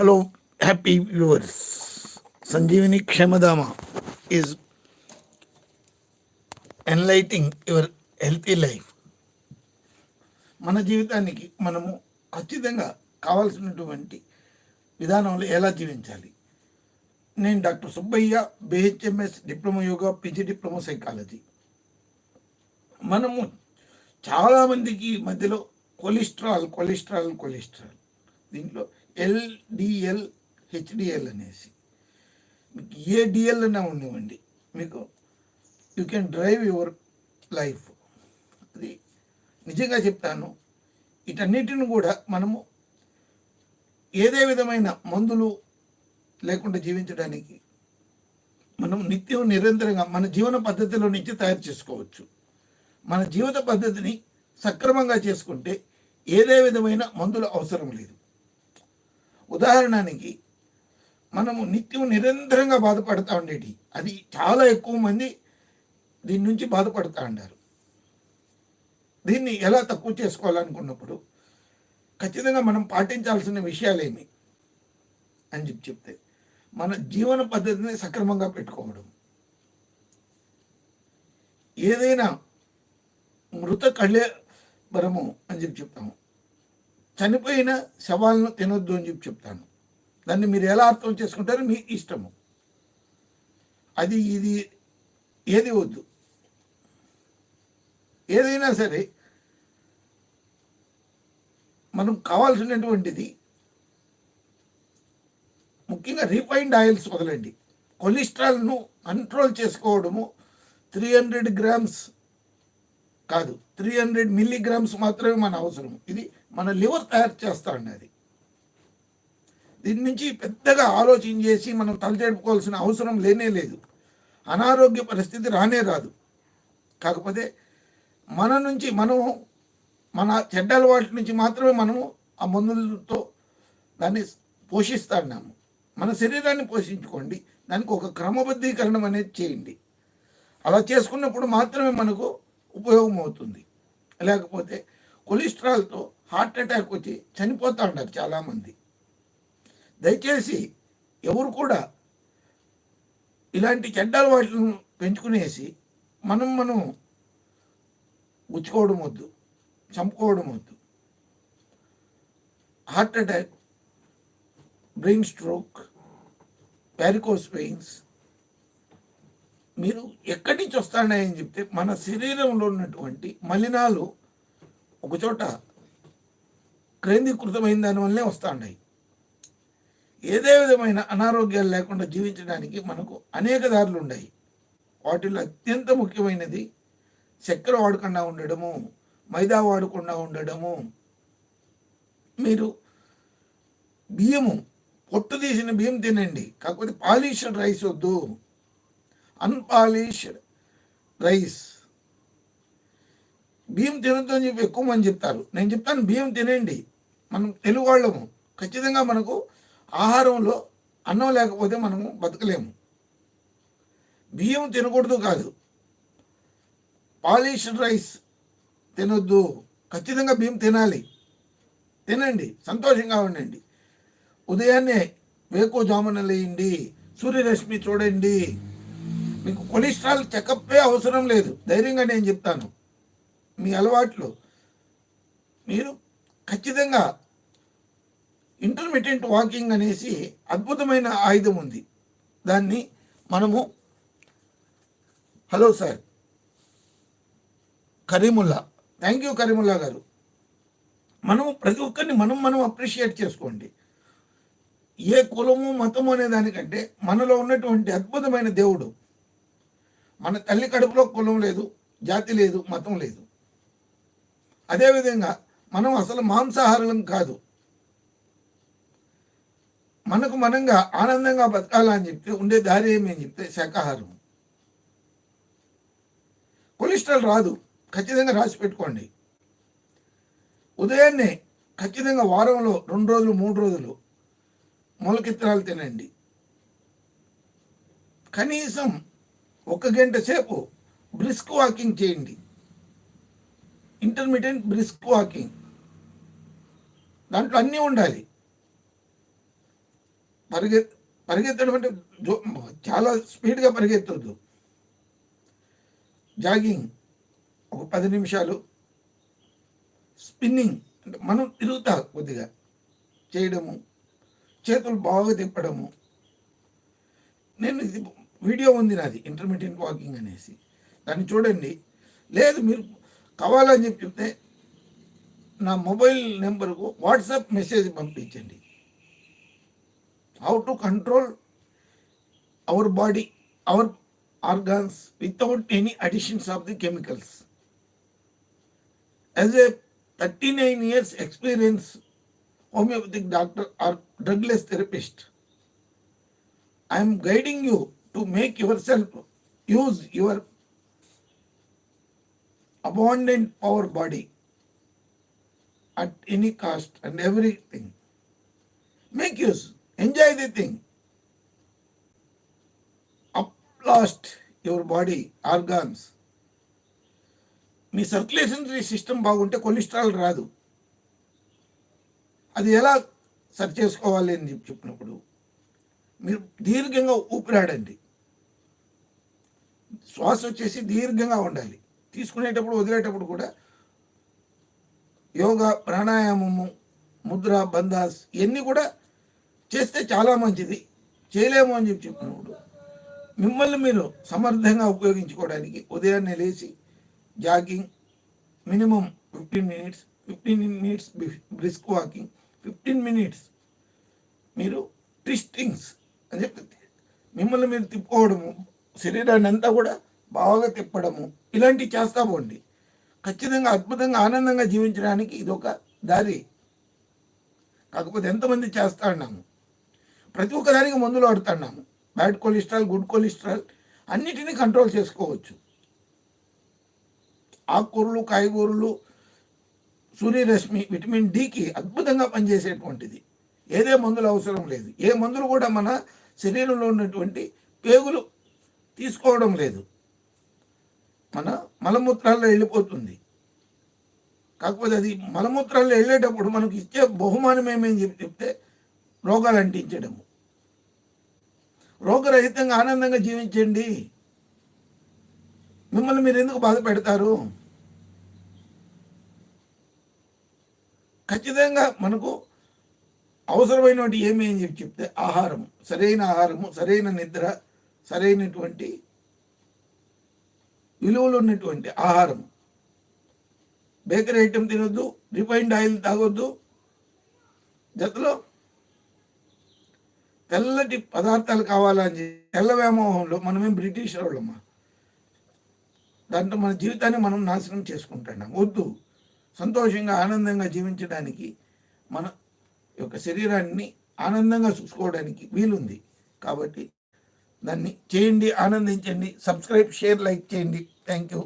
Hello happy viewers Sanjeevini Kshemadhama is enlightening your healthy life మన జీవితానికి మనము ఖచ్చితంగా కావాల్సినటువంటి విధానంలో ఎలా జీవించాలి? నేను doctor Subbaiah BHMS diploma yoga PG diploma psychology. మనము చాలామందికి మధ్యలో కొలెస్ట్రాల్ కొలెస్ట్రాల్ కొలెస్ట్రాల్. దీంట్లో ఎల్డిఎల్ హెచ్డిఎల్ అనేసి. మీకు ఏ డిఎల్ అన్నా ఉండేవండి మీకు you can drive your life. అది నిజంగా చెప్తాను. వీటన్నిటిని కూడా మనము ఏదే విధమైన మందులు లేకుండా జీవించడానికి మనం నిత్యం నిరంతరంగా మన జీవన పద్ధతిలో నుంచి తయారు చేసుకోవచ్చు. మన జీవిత పద్ధతిని సక్రమంగా చేసుకుంటే ఏదే విధమైన మందులు అవసరం లేదు. ఉదాహరణకి మనము నిత్యం నిరంతరంగా బాధపడతా ఉండేటి. అది చాలా ఎక్కువ మంది దీని నుంచి బాధపడుతూ ఉంటారు దీన్ని ఎలా తక్కువ చేసుకోవాలనుకున్నప్పుడు ఖచ్చితంగా మనం పాటించాల్సిన విషయాలేమి అని చెప్పి చెప్తే మన జీవన పద్ధతిని సక్రమంగా పెట్టుకోవడం. ఏదైనా మృత కళ్యాణము అని చెప్పి చెప్తాము. చనిపోయిన శవాలను తినొద్దు అని చెప్పి చెప్తాను. దాన్ని మీరు ఎలా అర్థం చేసుకుంటారో మీ ఇష్టము. అది ఇది ఏది వద్దు. ఏదైనా సరే మనం కావాల్సినటువంటిది ముఖ్యంగా రిఫైన్డ్ ఆయిల్స్ వదలండి. కొలెస్ట్రాల్ను కంట్రోల్ చేసుకోవడము త్రీ హండ్రెడ్ గ్రామ్స్ కాదు. త్రీ హండ్రెడ్ మిల్లీగ్రామ్స్ మాత్రమే మన అవసరం. ఇది మన లివర్ తయారు చేస్తా ఉన్నది దీని నుంచి పెద్దగా ఆలోచన చేసి మనం తలచేపుకోవాల్సిన అవసరం లేనే లేదు. అనారోగ్య పరిస్థితి రానే రాదు. కాకపోతే మన నుంచి మనం మన చెడ్డ అలవాట్ల నుంచి మాత్రమే మనము ఆ మందులతో దాన్ని పోషిస్తున్నాము. మన శరీరాన్ని పోషించుకోండి. దానికి ఒక క్రమబద్ధీకరణం అనేది చేయండి. అలా చేసుకున్నప్పుడు మాత్రమే మనకు ఉపయోగం అవుతుంది లేకపోతే కొలెస్ట్రాల్తో హార్ట్ అటాక్ వచ్చి చనిపోతూ ఉంటారు చాలామంది. దయచేసి ఎవరు కూడా ఇలాంటి చెడ్డ అలవాట్లను పెంచుకునేసి మనం మనం గుచ్చుకోవడం వద్దు చంపుకోవడం వద్దు. Heart attack brain stroke varicose pains మీరు ఎక్కడి నుంచి వస్తాయని చెప్తే మన శరీరంలో ఉన్నటువంటి మలినాలు ఒకచోట కేంద్రీకృతమైన దానివల్లనే వస్తాయి ఏదే విధమైన అనారోగ్యాలు లేకుండా జీవించడానికి మనకు అనేక దారులు ఉన్నాయి. వాటిలో అత్యంత ముఖ్యమైనది చక్కెర వాడకుండా ఉండడము మైదా వాడకుండా ఉండడము. మీరు బియ్యము పొట్టు తీసిన బియ్యం తినండి. కాకపోతే పాలిష్డ్ రైస్ వద్దు. అన్పాలిష్డ్ రైస్ బియ్యం తినద్దు అని చెప్పి ఎక్కువ మంది చెప్తారు. నేను చెప్తాను బియ్యం తినండి. మనం తెలుగు వాళ్ళము ఖచ్చితంగా మనకు ఆహారంలో అన్నం లేకపోతే మనము బతకలేము. బియ్యం తినకూడదు కాదు. పాలిష్డ్ రైస్ తినొద్దు. ఖచ్చితంగా బియ్యం తినాలి. తినండి. సంతోషంగా ఉండండి. ఉదయాన్నే వేకు జామున లేయండి. సూర్యరశ్మి చూడండి. మీకు కొలెస్ట్రాల్ చెకప్పే అవసరం లేదు. ధైర్యంగా నేను చెప్తాను. మీ అలవాట్లు. మీరు ఖచ్చితంగా ఇంటర్మీడియట్ వాకింగ్ అనేసి అద్భుతమైన ఆయుధం ఉంది. దాన్ని మనము hello sir. Karimullah. Thank you Karimullah గారు. మనము ప్రతి ఒక్కరిని మనం మనం అప్రిషియేట్ చేసుకోండి. ఏ కులము మతము అనే దానికంటే మనలో ఉన్నటువంటి అద్భుతమైన దేవుడు మన తల్లి కడుపులో కులం లేదు జాతి లేదు మతం లేదు. అదేవిధంగా మనం అసలు మాంసాహారం కాదు. మనకు మనంగా ఆనందంగా బతకాలని చెప్తే ఉండే దారి ఏమి చెప్తే శాకాహారం కొలెస్ట్రాల్ రాదు ఖచ్చితంగా రాసి పెట్టుకోండి. ఉదయాన్నే ఖచ్చితంగా వారంలో రెండు రోజులు మూడు రోజులు మొలకెత్తనాలు తినండి. కనీసం ఒక గంట సేపు బ్రిస్క్ వాకింగ్ చేయండి. ఇంటర్మీడియట్ బ్రిస్క్ వాకింగ్ దాంట్లో అన్నీ ఉండాలి. పరిగె పరిగెత్తడం అంటే చాలా స్పీడ్గా పరిగెత్తద్దు. జాగింగ్ ఒక పది నిమిషాలు. స్పిన్నింగ్ అంటే మనం తిరుగుతా కొద్దిగా చేయడము. చేతులు బాగా తిప్పడము. నేను ఇది వీడియో ఉంది నాది ఇంటర్మీడియట్ వాకింగ్ అనేసి. దాన్ని చూడండి. లేదు మీరు కావాలని చెప్పి చెప్తే నా మొబైల్ నెంబర్కు వాట్సాప్ మెసేజ్ పంపించండి. How to control our body our organs without any additions of the chemicals as a thirty nine years experience homeopathic doctor or drugless therapist. I am guiding you to make yourself use your abundant power body at any cost and everything. Make use, enjoy the thing. Uplast your body, organs. మీ సర్క్యులేషనరీ system బాగుంటే cholesterol రాదు అది ఎలా సరి చేసుకోవాలి అని చెప్పి చెప్పినప్పుడు మీరు దీర్ఘంగా ఊపిరాడండి శ్వాస వచ్చేసి దీర్ఘంగా ఉండాలి. తీసుకునేటప్పుడు వదిలేటప్పుడు కూడా యోగా ప్రాణాయామము ముద్ర బంధాస్ ఇవన్నీ కూడా చేస్తే చాలా మంచిది. చేయలేము అని చెప్పి చెప్పినప్పుడు మిమ్మల్ని మీరు సమర్థంగా ఉపయోగించుకోవడానికి ఉదయాన్నే లేచి jogging minimum fifteen minutes fifteen minutes brisk walking fifteen minutes మీరు ట్విస్టింగ్స్ అని చెప్పి మిమ్మల్ని మీరు తిప్పుకోవడము శరీరాన్ని అంతా కూడా బాగా తిప్పడము. ఇలాంటివి చేస్తా పోండి ఖచ్చితంగా అద్భుతంగా ఆనందంగా జీవించడానికి ఇది ఒక దారి. కాకపోతే ఎంతమంది చేస్తా ఉన్నాము ప్రతి ఒక్క దానికి మందులు వాడుతున్నాము బ్యాడ్ కొలెస్ట్రాల్ గుడ్ కొలెస్ట్రాల్ అన్నిటినీ కంట్రోల్ చేసుకోవచ్చు. ఆకుకూరలు కాయగూరలు సూర్యరశ్మి విటమిన్ డికి అద్భుతంగా పనిచేసేటువంటిది. ఏదే మందులు అవసరం లేదు. ఏ మందులు కూడా మన శరీరంలో ఉన్నటువంటి పేగులు తీసుకోవడం లేదు. మలమూత్రాల్లో వెళ్ళిపోతుంది. కాకపోతే అది మలమూత్రాల్లో వెళ్ళేటప్పుడు మనకు ఇచ్చే బహుమానం ఏమేమి చెప్పి చెప్తే రోగాలు అంటించడము. రోగరహితంగా ఆనందంగా జీవించండి. మిమ్మల్ని మీరు ఎందుకు బాధ పెడతారు? ఖచ్చితంగా మనకు అవసరమైనటువంటి ఏమి అని చెప్పి చెప్తే ఆహారం సరైన ఆహారము సరైన నిద్ర సరైనటువంటి విలువలు ఉన్నటువంటి ఆహారం. బేకరీ ఐటెం తినొద్దు రిఫైన్డ్ ఆయిల్ తాగొద్దు. జతలో తెల్లటి పదార్థాలు కావాలని చెప్పి తెల్ల వ్యామోహంలో మనమేం బ్రిటిష్ వాళ్ళమ్మా దాంట్లో మన జీవితాన్ని మనం నాశనం చేసుకుంటున్నాం. వద్దు. సంతోషంగా ఆనందంగా జీవించడానికి మన యొక్క శరీరాన్ని ఆనందంగా చూసుకోవడానికి వీలుంది. కాబట్టి దాన్ని చేయండి ఆనందించండి సబ్స్క్రైబ్ షేర్ లైక్ చేయండి. Thank you.